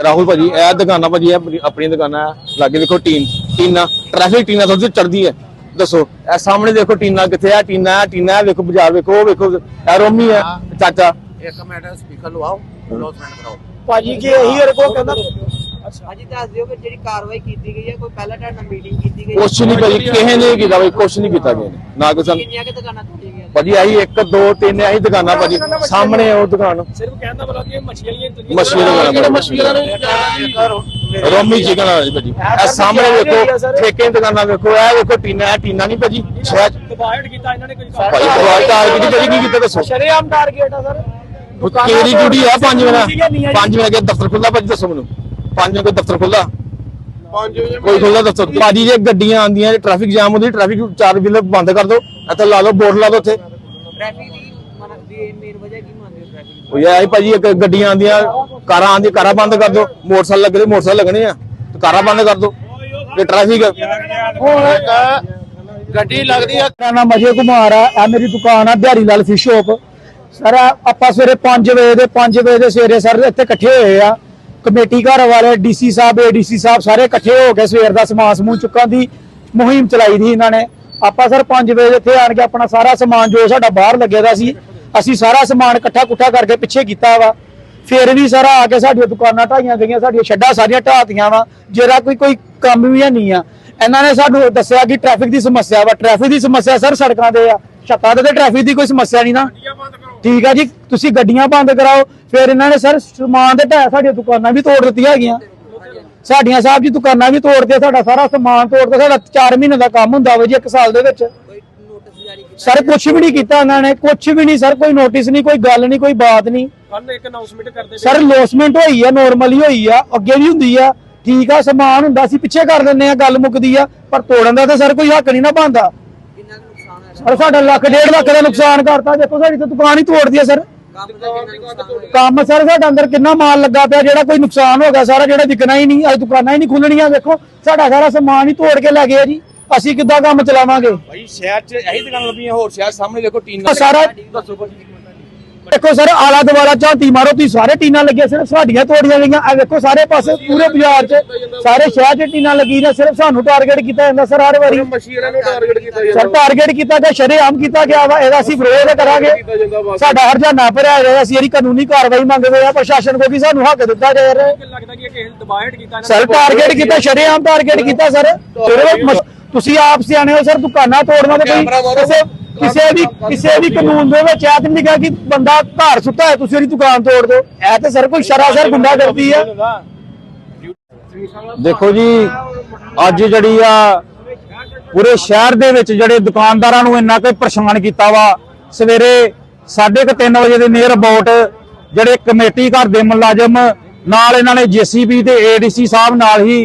ਰਾਹੁਲ ਭਾਜੀ ਇਹ ਦੁਕਾਨਾਂ ਭਾਜੀ ਇਹ ਆਪਣੀ- ਆਪਣੀਆਂ ਦੁਕਾਨਾਂ। ਲਾਗੇ ਦੇਖੋ ਟੀਨ ਟੀਨਾ ਟ੍ਰੈਫਿਕ ਟੀਨਾ ਥੋੜੀ ਜਿਹੀ ਚੜਦੀ ਹੈ। ਦੱਸੋ ਇਹ ਸਾਹਮਣੇ ਦੇਖੋ ਟੀਨਾ ਕਿੱਥੇ ਹੈ ਟੀਨਾ ਟੀਨਾ ਵੇਖੋ ਬਾਜ਼ਾਰ ਵੇਖੋ ਉਹ ਵੇਖੋ ਇਹ ਰੋਮੀ ਹੈ ਚਾਚਾ। ਇੱਕ ਮਿੰਟ ਸਪੀਕਰ ਲਵਾਓ ਅਨਾਉਂਸਮੈਂਟ ਕਰਾਓ। ਭਾਜੀ ਕੀ ਇਹੀ ਮੇਰੇ ਕੋਲ ਕਹਿੰਦਾ ਹਾਂਜੀ ਦੱਸ ਦਿਓ ਕਿ ਜਿਹੜੀ ਕਾਰਵਾਈ ਕੀਤੀ ਗਈ ਹੈ ਕੋਈ ਪਹਿਲਾਂ ਤੁਹਾਡੇ ਨਾਲ ਮੀਟਿੰਗ ਕੀਤੀ ਗਈ ਕੁਛ ਨਹੀਂ ਭਾਜੀ ਕਿਸੇ ਨੇ ਕੀਤਾ ਭਾਈ ਕੁਛ ਨਹੀਂ ਕੀਤਾ ਕਿਸੇ ਨੇ। ਨਾ ਕੋਈ ਸਾਨੂੰ ਕਿੰਨੀਆਂ ਕਿ ਦੁਕਾਨਾਂ ਤੋੜੀਆਂ ਗਈਆਂ? ਭਾਜੀ ਆਹੀ ਇੱਕ ਦੋ ਤਿੰਨ ਆਹੀ ਦੁਕਾਨਾਂ ਭਾਜੀ। ਸਾਹਮਣੇ ਉਹ ਦੁਕਾਨ। ਸਿਰਫ ਕਹਿੰਦਾ ਬਲਾ ਕਿ ਮੱਛੀਆਂ ਵਾਲੀਆਂ ਮੱਛੀ ਦੁਕਾਨ। ਜਿਹੜੇ ਮੱਛੀਆਂ ਮੱਛੀਆਂ ਰੋਮੀ ਚਿਕਨ ਵਾਲੀ ਭਾਜੀ। ਇਹ ਸਾਹਮਣੇ ਵੇਖੋ ਠੇਕੇ ਦੁਕਾਨਾਂ ਵੇਖੋ ਇਹ ਵੇਖੋ ਟੀਨਾ ਟੀਨਾ ਨਹੀਂ ਭਾਜੀ। ਸ਼ਾਇਦ ਡਿਵਾਈਡ ਕੀਤਾ ਇਹਨਾਂ ਨੇ ਕੋਈ ਭਾਈ ਦਵਾਈ ਟਾਰਗੇਟ ਜਿਹੜੀ ਕੀ ਕੀਤਾ ਦੱਸੋ। ਸ਼ਰੇਆਮ ਟਾਰਗੇਟ ਆ ਸਰ। ਉਹ ਕਿਹੜੀ ਡਿਊਟੀ ਆ? 5 ਵਜੇ। 5 ਵਜੇ ਕੇ ਦਫ਼ਤਰ ਖੁੱਲਾ ਭਾਜੀ ਦੱਸੋ ਮੈਨੂੰ। 5 ਵਜੇ ਕੋਈ ਦਫ਼ਤਰ ਖੁੱਲਾ 5 ਵਜੇ ਕੋਈ ਖੁੱਲਾ ਦਫ਼ਤਰ। ਭਾਜੀ ਜੇ ਗੱਡੀਆਂ ਆਉਂਦੀਆਂ ਟ੍ਰੈਫਿਕ ਜਾਮ ਹੁੰਦੀ ਟ੍ਰੈਫਿਕ ਚਾਰ ਵੀਲਰ ਬੰਦ ਕਰ ਦਿਓ। ਇੱਥੇ ਲਾ ਲਓ ਬੋਰਡ ਲਾ ਦਿਓ ਉੱਥੇ। ਟ੍ਰੈਫਿਕ ਦੀ ਮਨ ਦੀ ਮੇਨ ਵਜ੍ਹਾ ਕੀ ਮੰਨਦੇ ਹੋ ਟ੍ਰੈਫਿਕ ਉਹ ਯਾਰ ਭਾਜੀ ਇੱਕ ਗੱਡੀਆਂ ਆਉਂਦੀਆਂ ਕਾਰਾਂ ਆਉਂਦੀਆਂ ਕਾਰਾਂ ਬੰਦ ਕਰ ਦਿਓ। ਮੋਟਰਸਾਈਕਲ ਲੱਗਦੇ ਮੋਟਰਸਾਈਕਲ ਲੱਗਣੇ ਆ। ਤੇ ਕਾਰਾਂ ਬੰਦ ਕਰ ਦਿਓ। ਤੇ ਟ੍ਰੈਫਿਕ ਗੱਡੀ ਲੱਗਦੀ ਆ। ਮੇਰਾ ਨਾਮ ਅਜੇ ਕੁਮਾਰ ਆ। ਇਹ ਮੇਰੀ ਦੁਕਾਨ ਆ ਦਿਹਾੜੀ ਲਾਲ ਫਿਸ਼ ਸ਼ੋਪ ਸਰ ਆਪਾਂ ਸਵੇਰੇ 5 ਵਜੇ ਦੇ 5 ਵਜੇ ਦੇ ਸਵੇਰੇ ਸਰ ਇੱਥੇ ਇਕੱਠੇ ਹੋਏ ਆ। ਕਮੇਟੀ ਘਰ ਵਾਲੇ ਡੀਸੀ ਸਾਹਿਬ, ਏਡੀਸੀ ਸਾਹਿਬ ਸਾਰੇ ਇਕੱਠੇ ਹੋ ਕੇ ਸਵੇਰ ਦਾ ਸਮਾਨ ਸਮੂਹ ਚੁੱਕਾਂ ਦੀ ਮੁਹਿੰਮ ਚਲਾਈ ਦੀ ਇਹਨਾਂ ਨੇ। ਆਪਾਂ ਸਰ 5 ਵਜੇ ਇੱਥੇ ਆਣ ਕੇ ਆਪਣਾ ਸਾਰਾ ਸਮਾਨ ਜੋ ਸਾਡਾ ਬਾਹਰ ਲੱਗਿਆ ਦਾ ਸੀ, ਅਸੀਂ ਸਾਰਾ ਸਮਾਨ ਇਕੱਠਾ ਕੁੱਠਾ ਕਰਕੇ ਪਿੱਛੇ ਕੀਤਾ ਵਾ। ਫਿਰ ਵੀ ਸਰ ਆ ਕੇ ਸਾਡੀਆਂ ਦੁਕਾਨਾਂ ਢਾਈਆਂ ਗਈਆਂ, ਸਾਡੀਆਂ ਛੱਡਾਂ ਸਾਰੀਆਂ ਢਾਤੀਆਂ ਵਾ, ਜਿਹੜਾ ਕੋਈ ਕੋਈ ਕੰਮ ਵੀ ਹੈ ਨਹੀਂ ਆ। ਇਹਨਾਂ ਨੇ ਸਾਨੂੰ ਦੱਸਿਆ ਕਿ ਟ੍ਰੈਫਿਕ ਦੀ ਸਮੱਸਿਆ ਵਾ। ਟ੍ਰੈਫਿਕ ਦੀ ਸਮੱਸਿਆ ਸਰ ਸੜਕਾਂ ਤੇ ਆ। ਛੱਤਾਂ ਤੇ ਟ੍ਰੈਫਿਕ ਦੀ ਕੋਈ ਸਮੱਸਿਆ ਨਹੀਂ ਨਾ। ਠੀਕ ਆ ਜੀ ਤੁਸੀਂ ਗੱਡੀਆਂ ਬੰਦ ਕਰਾਓ। ਫਿਰ ਇਹਨਾਂ ਨੇ ਸਰ ਸਮਾਨ ਦੇ ਢਾਹ ਸਾਡੀਆਂ ਦੁਕਾਨਾਂ ਵੀ ਤੋੜ ਦਿੱਤੀਆਂ ਹੈਗੀਆਂ। ਸਾਡੀਆਂ ਸਾਹਿਬ ਜੀ ਦੁਕਾਨਾਂ ਵੀ ਤੋੜਦੇ ਸਾਡਾ ਸਾਰਾ ਸਮਾਨ ਤੋੜਦੇ ਸਾਡਾ 4 ਮਹੀਨੇ ਦਾ ਕੰਮ ਹੁੰਦਾ ਵਾ ਜੀ ਇੱਕ ਸਾਲ ਦੇ ਵਿੱਚ। ਸਰ ਕੁਝ ਵੀ ਨਹੀਂ ਕੀਤਾ ਇਹਨਾਂ ਨੇ ਕੁਝ ਵੀ ਨਹੀਂ ਸਰ ਕੋਈ ਨੋਟਿਸ ਨਹੀਂ ਕੋਈ ਗੱਲ ਨਹੀਂ ਕੋਈ ਬਾਤ ਨਹੀਂ। ਕੱਲ ਇੱਕ ਅਨਾਉਂਸਮੈਂਟ ਕਰਦੇ ਸਰ ਲੋਸਮੈਂਟ ਹੋਈ ਆ ਨਾਰਮਲੀ ਹੋਈ ਆ ਅੱਗੇ ਵੀ ਹੁੰਦੀ ਆ। ਠੀਕ ਆ ਸਮਾਨ ਹੁੰਦਾ ਸੀ ਪਿੱਛੇ ਕਰ ਦਿੰਦੇ ਆ ਗੱਲ ਮੁੱਕਦੀ ਆ ਪਰ ਤੋੜਨ ਦਾ ਤਾਂ ਸਰ ਕੋਈ ਹੱਕ ਨਹੀਂ ਨਾ ਬਣਦਾ। ਸਰ ਸਾਡਾ ਲੱਖ ਡੇਢ ਲੱਖ ਦਾ ਨੁਕਸਾਨ ਕਰਤਾ। ਦੇਖੋ ਸਾਡੀ ਤਾਂ ਦੁਕਾਨ ਹੀ ਤੋੜਦੀ ਆ ਸਰ। ਕੰਮ ਸਰ ਸਾਡਾ ਅੰਦਰ ਕਿੰਨਾ ਮਾਲ ਲੱਗਾ ਪਿਆ ਜਿਹੜਾ ਕੋਈ ਨੁਕਸਾਨ ਹੋ ਗਿਆ ਸਾਰਾ ਜਿਹੜਾ ਵਿਕਣਾ ਹੀ ਨਹੀਂ ਅੱਜ ਦੁਕਾਨਾਂ ਹੀ ਨਹੀਂ ਖੁੱਲਣੀਆਂ ਵੇਖੋ। ਸਾਡਾ ਸਾਰਾ ਸਮਾਨ ਹੀ ਤੋੜ ਕੇ ਲੈ ਗਏ ਜੀ। ਅਸੀਂ ਕਿੱਦਾਂ ਕੰਮ ਚਲਾਵਾਂਗੇ? ਭਾਈ ਸ਼ਹਿਰ 'ਚ ਇਹੀ ਦੁਕਾਨਾਂ ਲੱਭੀਆਂ ਹੋਰ ਸ਼ਹਿਰ ਸਾਹਮਣੇ ਦੇਖੋ ਟੀਨਾ ਸਾਰਾ ਦੇਖੋ ਸਰ ਆਲਾ ਦੁਆਲਾ ਝਾਂਤੀ ਮਾਰੋ ਤੁਸੀਂ ਸਾਰੇ ਟੀਨਾਂ ਲੱਗੀਆਂ ਸਿਰਫ ਸਾਡੀਆਂ ਤੋੜੀਆਂ ਗਈਆਂ। ਆ ਵੇਖੋ ਸਾਰੇ ਪਾਸੇ ਪੂਰੇ ਬਾਜ਼ਾਰ 'ਚ ਸਾਰੇ ਸ਼ਹਿਰ 'ਚ ਟੀਨਾਂ ਲੱਗੀ ਨੇ ਸਿਰਫ ਸਾਨੂੰ ਟਾਰਗੇਟ ਕੀਤਾ ਜਾਂਦਾ ਸਰ ਹਰ ਵਾਰੀ। ਮਸ਼ੀਨਾਂ ਨੂੰ ਟਾਰਗੇਟ ਕੀਤਾ ਸਰ ਟਾਰਗੇਟ ਕੀਤਾ ਗਿਆ ਸ਼ਰੇਆਮ ਕੀਤਾ ਗਿਆ ਵਾ ਇਹਦਾ ਅਸੀਂ ਵਿਰੋਧ ਕਰਾਂਗੇ। ਸਾਡਾ ਹਰਜਾਨਾ ਭਰਿਆ ਜਾਏਗਾ ਅਸੀਂ ਇਹਦੀ ਕਾਨੂੰਨੀ ਕਾਰਵਾਈ ਮੰਗਦੇ ਆ ਪ੍ਰਸ਼ਾਸਨ ਕੋਲ ਵੀ ਸਾਨੂੰ ਹੱਕ ਦਿੱਤਾ ਜਾ ਰਿਹਾ ਕਿ ਸਰ ਟਾਰਗੇਟ ਕੀਤਾ ਸ਼ਰੇਆਮ ਟਾਰਗੇਟ ਕੀਤਾ ਸਰ। ਤੁਸੀਂ ਆਪ ਸਿਆਣੇ ਹੋ ਸਰ ਦੁਕਾਨਾਂ ਤੋੜਨਾ ਤੇ ਕੋਈ ਕਿਸੇ ਕਿਸੇ ਵੀ ਕਿਸੇ ਵੀ ਕਾਨੂੰਨ ਦੇ ਵਿੱਚ ਇਹ ਨਹੀਂ ਕਿਹਾ ਕਿ ਬੰਦਾ ਘਰ ਸੁੱਤਾ ਹੈ ਤੁਸੀਂ ਉਹਦੀ ਦੁਕਾਨ ਤੋੜ ਦਿਓ। ਇਹ ਤੇ ਸਰ ਕੋਈ ਸ਼ਰਾਸਰ ਗੁੰਡਾ ਹੈ ਦੇਖੋ ਜੀ, ਅੱਜ ਜਿਹੜੀ ਆ, ਪੂਰੇ ਸ਼ਹਿਰ ਦੇ ਵਿੱਚ ਜਿਹੜੇ ਦੁਕਾਨਦਾਰਾਂ ਨੂੰ ਇੰਨਾ ਕੁ ਪਰੇਸ਼ਾਨ ਕੀਤਾ ਵਾ, ਸਵੇਰੇ 3:30 ਵਜੇ ਦੇ ਨੀਅਰ ਅਬਾਊਟ ਜਿਹੜੇ ਕਮੇਟੀ ਘਰ ਦੇ ਮੁਲਾਜ਼ਮ, ਨਾਲ ਇਹਨਾਂ ਨੇ ਜੀਸੀਬੀ ਤੇ ਏਡੀਸੀ ਸਾਹਿਬ ਨਾਲ ਹੀ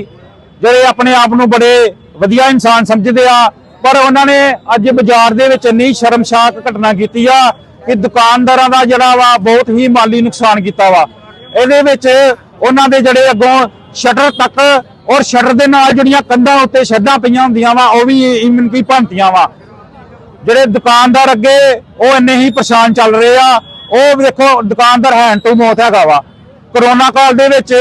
ਜਿਹੜੇ ਆਪਣੇ ਆਪ ਨੂੰ ਬੜੇ ਵਧੀਆ ਇਨਸਾਨ ਸਮਝਦੇ ਆ ਪਰ ਉਹਨਾਂ ਨੇ ਅੱਜ ਬਾਜ਼ਾਰ ਦੇ ਵਿੱਚ ਇੰਨੀ ਸ਼ਰਮਸ਼ਾਕ ਘਟਨਾ ਕੀਤੀ ਆ ਕਿ ਦੁਕਾਨਦਾਰਾਂ ਦਾ ਜਿਹੜਾ ਵਾ ਬਹੁਤ ਹੀ ਮਾਲੀ ਨੁਕਸਾਨ ਕੀਤਾ ਵਾ। ਇਹਦੇ ਵਿੱਚ ਉਹਨਾਂ ਦੇ ਜਿਹੜੇ ਅੱਗੋਂ ਸ਼ਟਰ ਤੱਕ ਔਰ ਸ਼ਟਰ ਦੇ ਨਾਲ ਜਿਹੜੀਆਂ ਕੰਧਾਂ ਉੱਤੇ ਛੱਡਾਂ ਪਈਆਂ ਹੁੰਦੀਆਂ ਵਾ, ਉਹ ਵੀ ਇਮਨ ਕੀ ਭੰਤੀਆਂ ਵਾ। ਜਿਹੜੇ ਦੁਕਾਨਦਾਰ ਅੱਗੇ ਉਹ ਇੰਨੇ ਹੀ ਪਰੇਸ਼ਾਨ ਚੱਲ ਰਹੇ ਆ, ਉਹ ਵੇਖੋ ਦੁਕਾਨਦਾਰ ਹੈਂਡ ਟੂ ਮੌਤ ਹੈਗਾ ਵਾ। ਕਰੋਨਾ ਕਾਲ ਦੇ ਵਿੱਚ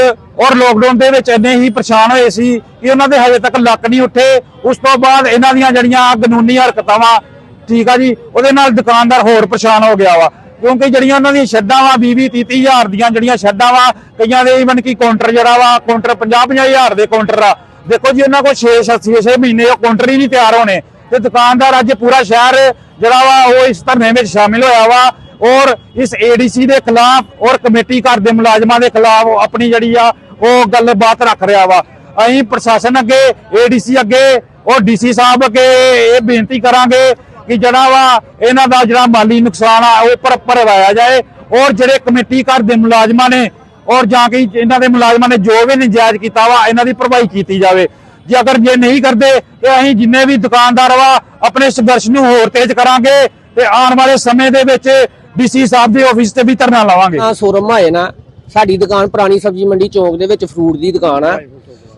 ਔਰ ਲੋਕਡਾਊਨ ਦੇ ਵਿੱਚ ਇੰਨੇ ਹੀ ਪਰੇਸ਼ਾਨ ਹੋਏ ਸੀ ਕਿ ਉਹਨਾਂ ਦੇ ਹਜੇ ਤੱਕ ਲੱਕ ਨਹੀਂ ਉੱਠੇ। ਉਸ ਤੋਂ ਬਾਅਦ ਇਹਨਾਂ ਦੀਆਂ ਜਿਹੜੀਆਂ ਕਾਨੂੰਨੀ ਹਰਕਤਾਂ ਵਾ ਠੀਕ ਆ ਜੀ, ਉਹਦੇ ਨਾਲ ਦੁਕਾਨਦਾਰ ਹੋਰ ਪਰੇਸ਼ਾਨ ਹੋ ਗਿਆ ਵਾ। ਕਿਉਂਕਿ ਜਿਹੜੀਆਂ ਉਹਨਾਂ ਦੀਆਂ ਸ਼ੈੱਡਾਂ ਵਾ 20 20 30 ਹਜ਼ਾਰ ਦੀਆਂ ਜਿਹੜੀਆਂ ਸ਼ੈੱਡਾਂ ਵਾ, ਕਈਆਂ ਦੇ ਈਵਨ ਕੀ ਕਾਊਂਟਰ ਜਿਹੜਾ ਵਾ ਕਾਊਂਟਰ 50 50 ਹਜ਼ਾਰ ਦੇ ਕਾਊਂਟਰ ਆ। ਦੇਖੋ ਜੀ, ਉਹਨਾਂ ਕੋਲ 6 6 6 ਮਹੀਨੇ ਉਹ ਕਾਊਂਟਰ ਹੀ ਨਹੀਂ ਤਿਆਰ ਹੋਣੇ। ਤੇ ਦੁਕਾਨਦਾਰ ਅੱਜ ਪੂਰਾ ਸ਼ਹਿਰ ਜਿਹੜਾ ਵਾ, ਉਹ ਇਸ ਧਰਨੇ ਵਿੱਚ ਸ਼ਾਮਿਲ ਹੋਇਆ ਵਾ। ਔਰ ਇਸ ਏਡੀਸੀ ਦੇ ਖਿਲਾਫ ਔਰ ਕਮੇਟੀ ਘਰ ਦੇ ਮੁਲਾਜ਼ਮਾਂ ਦੇ ਖਿਲਾਫ ਆਪਣੀ ਜਿਹੜੀ ਆ, ਉਹ ਗੱਲਬਾਤ ਰੱਖ ਰਿਹਾ ਵਾ। ਅਸੀਂ ਪ੍ਰਸ਼ਾਸਨ ਅੱਗੇ ਏਡੀਸੀ ਅੱਗੇ, ਔਰ ਡੀਸੀ ਸਾਹਿਬ ਅੱਗੇ ਇਹ ਬੇਨਤੀ ਕਰਾਂਗੇ ਕਿ ਜਿਹੜਾ ਵਾ, ਇਹਨਾਂ ਦਾ ਜਿਹੜਾ ਮਾਲੀ ਨੁਕਸਾਨ ਆ, ਉਹ ਪਰ ਭਰਵਾਇਆ ਜਾਏ ਔਰ ਜਿਹੜੇ ਕਮੇਟੀ ਘਰ ਦੇ ਮੁਲਾਜ਼ਮਾਂ ਨੇ ਔਰ ਜਾਂ ਕਿ ਇਹਨਾਂ ਦੇ ਮੁਲਾਜ਼ਮਾਂ ਨੇ ਜੋ ਵੀ ਨਜਾਇਜ਼ ਕੀਤਾ ਵਾ, ਇਹਨਾਂ ਦੀ ਭਰਵਾਈ ਕੀਤੀ ਜਾਵੇ। ਜੇ ਅਗਰ ਜੇ ਨਹੀਂ ਕਰਦੇ, ਤੇ ਅਸੀਂ ਜਿੰਨੇ ਵੀ ਦੁਕਾਨਦਾਰ ਵਾ, ਆਪਣੇ ਸੰਘਰਸ਼ ਨੂੰ ਹੋਰ ਤੇਜ਼ ਕਰਾਂਗੇ ਤੇ ਆਉਣ ਵਾਲੇ ਸਮੇਂ ਦੇ ਵਿੱਚ ਡੀਸੀ ਸਾਹਿਬ ਦੇ ਆਫਿਸ ਤੇ ਵੀ ਧਰਨਾ ਲਾਵਾਂਗੇ। ਆ ਸ਼ੋਰੂਮ ਹੈ ਨਾ ਸਾਡੀ ਦੁਕਾਨ ਪੁਰਾਣੀ ਸਬਜ਼ੀ ਮੰਡੀ ਚੌਂਕ ਦੇ ਵਿੱਚ ਫਰੂਟ ਦੀ ਦੁਕਾਨ ਆ।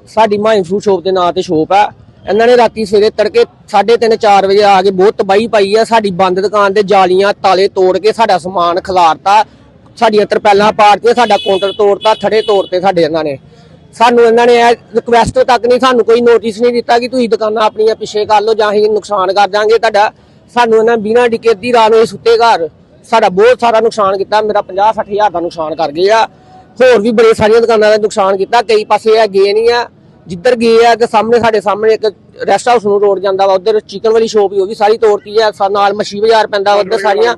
ਸਾਡੀ ਮਾਈ ਫਰੂਟ ਸ਼ੋਪ ਦੇ ਨਾਂ ਤੇ ਸ਼ੋਪ ਆ। ਇਹਨਾਂ ਨੇ ਰਾਤੀ ਸਵੇਰੇ ਤੜਕੇ 3:30 4 ਵਜੇ ਆ ਕੇ ਬਹੁਤ ਤਬਾਹੀ ਪਾਈ ਆ। ਸਾਡੀ ਬੰਦ ਦੁਕਾਨ ਦੇ ਜਾਲੀਆਂ, ਤਾਲੇ ਤੋੜ ਕੇ ਸਾਡਾ ਸਮਾਨ ਖਿਲਾਰਤਾ। ਸਾਡੀਆਂ ਤਰਪੈਲਾਂ ਪਾੜਤੀਆਂ ਸਾਡਾ ਕਾਊਂਟਰ ਤੋੜਤਾ, ਥੜੇ ਤੋੜਤੇ ਸਾਡੇ ਇਹਨਾਂ ਨੇ। ਸਾਨੂੰ ਇਹਨਾਂ ਨੇ ਰਿਕਵੈਸਟ ਤੱਕ ਨਹੀਂ, ਸਾਨੂੰ ਕੋਈ ਨੋਟਿਸ ਨਹੀਂ ਦਿੱਤਾ ਕਿ ਤੁਸੀਂ ਦੁਕਾਨਾਂ ਆਪਣੀਆਂ ਪਿੱਛੇ ਕਰ ਲਓ ਜਾਂ ਅਸੀਂ ਨੁਕਸਾਨ ਕਰ ਦਾਂਗੇ। ਤੁਹਾਡਾ ਸਾਨੂੰ ਇਹਨਾਂ ਬਿਨਾਂ ਡਿਕੇ ਦੀ ਰਾਤ ਨੂੰ ਸੁੱਤੇ ਘਰ ਸਾਡਾ ਬਹੁਤ ਸਾਰਾ ਨੁਕਸਾਨ ਕੀਤਾ, ਮੇਰਾ 50 60 ਦਾ ਨੁਕਸਾਨ ਕਰ ਗਏ ਆ। ਹੋਰ ਵੀ ਬੜੇ ਸਾਰੀਆਂ ਦੁਕਾਨਾਂ ਦਾ ਨੁਕਸਾਨ ਕੀਤਾ, ਕਈ ਪਾਸੇ ਆ ਗਏ ਨਹੀਂ ਆ। ਜਿੱਧਰ ਗਏ ਆ, ਤੇ ਸਾਹਮਣੇ ਸਾਡੇ ਸਾਹਮਣੇ ਇੱਕ ਰੈਸਟ ਹਾਊਸ ਨੂੰ ਰੋਡ ਜਾਂਦਾ ਵਾ, ਉਧਰ ਚਿਕਨ ਵਾਲੀ ਸ਼ੋਪ ਹੀ ਉਹ ਵੀ ਸਾਰੀ ਤੋੜਤੀ ਆ। ਨਾਲ ਮੱਛੀ ਬਾਜ਼ਾਰ ਪੈਂਦਾ ਉਧਰ ਸਾਰੀਆਂ।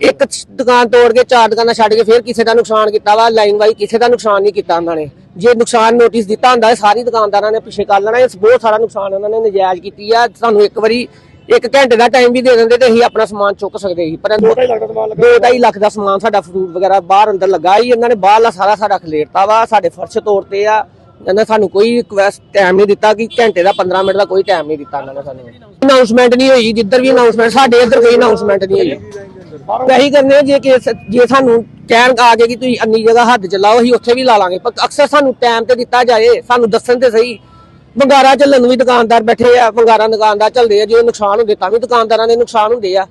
ਇੱਕ ਦੁਕਾਨ ਤੋੜ ਕੇ, ਚਾਰ ਦੁਕਾਨਾਂ ਛੱਡ ਕੇ ਫਿਰ ਕਿਸੇ ਦਾ ਨੁਕਸਾਨ ਕੀਤਾ ਵਾ ਲਾਈਨ ਵਾਈ ਕਿਸੇ ਦਾ ਨੁਕਸਾਨ ਨਹੀਂ ਕੀਤਾ ਉਹਨਾਂ ਨੇ। ਜੇ ਨੁਕਸਾਨ ਨੋਟਿਸ ਦਿੱਤਾ ਹੁੰਦਾ, ਸਾਰੀ ਦੁਕਾਨਦਾਰਾਂ ਨੇ ਪਿੱਛੇ ਕਰ ਲੈਣਾ, ਇਹ ਬਹੁਤ ਸਾਰਾ ਨੁਕਸਾਨ ਉਹਨਾਂ ਨੇ ਨਜਾਇਜ਼ ਕੀਤੀ ਆ। ਸਾਨੂੰ ਇੱਕ ਵਾਰੀ ਇੱਕ ਘੰਟੇ ਦਾ ਟਾਈਮ ਵੀ ਦੇ ਦਿੰਦੇ ਤੇ ਅਸੀਂ ਆਪਣਾ ਸਮਾਨ ਚੁੱਕ ਸਕਦੇ ਸੀ। ਪਰ 2.5 ਲੱਖ ਦਾ ਸਮਾਨ ਸਾਡਾ ਫਰੂਟ ਵਗੈਰਾ ਬਾਹਰ ਅੰਦਰ ਲੱਗਾ ਹੀ ਇਹਨਾਂ ਨੇ ਬਾਹਰਲਾ ਸਾਰਾ ਸਾਡਾ ਖਲੇਰਤਾ ਵਾ ਸਾਡੇ ਫਰਸ਼ ਤੋੜਤੇ ਆ। ਇਹਨਾਂ ਸਾਨੂੰ ਕੋਈ ਰਿਕਵੈਸਟ ਟਾਈਮ ਨਹੀਂ ਦਿੱਤਾ ਕਿ ਘੰਟੇ ਦਾ 15 ਮਿੰਟ ਦਾ ਕੋਈ ਟਾਈਮ ਨਹੀਂ ਦਿੱਤਾ ਇਹਨਾਂ ਨੇ ਸਾਨੂੰ। ਅਨਾਉਂਸਮੈਂਟ ਨਹੀਂ ਹੋਈ ਜਿੱਧਰ ਵੀ ਅਨਾਉਂਸਮੈਂਟ ਸਾਡੇ ਇੱਧਰ ਕੋਈ ਅਨਾਉਂਸਮੈਂਟ ਨਹੀਂ ਹੋਈ। ਵਹੀ ਕਰਨੇ ਆ, ਜੇ ਕਿ ਜੇ ਸਾਨੂੰ ਕਹਿਣ ਆ ਜੇ ਕਿ ਤੁਸੀਂ ਅੰਨੀ ਜਗ੍ਹਾ ਹੱਦ ਚ ਲਾਓ ਅਸੀਂ ਉੱਥੇ ਵੀ ਲਾ ਲਾਂਗੇ। ਪਰ ਅਕਸਰ ਸਾਨੂੰ ਟਾਈਮ ਤੇ ਦਿੱਤਾ ਜਾਏ ਸਾਨੂੰ ਦੱਸਣ ਤੇ ਸਹੀ। ਬੰਗਾਰਾ ਚੱਲਣ ਨੂੰ ਵੀ ਦੁਕਾਨਦਾਰ ਬੈਠੇ ਆ, ਬੰਗਾਰਾ ਦੁਕਾਨਦਾਰ ਚੱਲਦੇ ਆ, ਜੇ ਨੁਕਸਾਨ ਹੁੰਦੇ ਤਾਂ ਵੀ ਦੁਕਾਨਦਾਰਾਂ ਦੇ ਨੁਕਸਾਨ ਹੁੰਦੇ ਆ।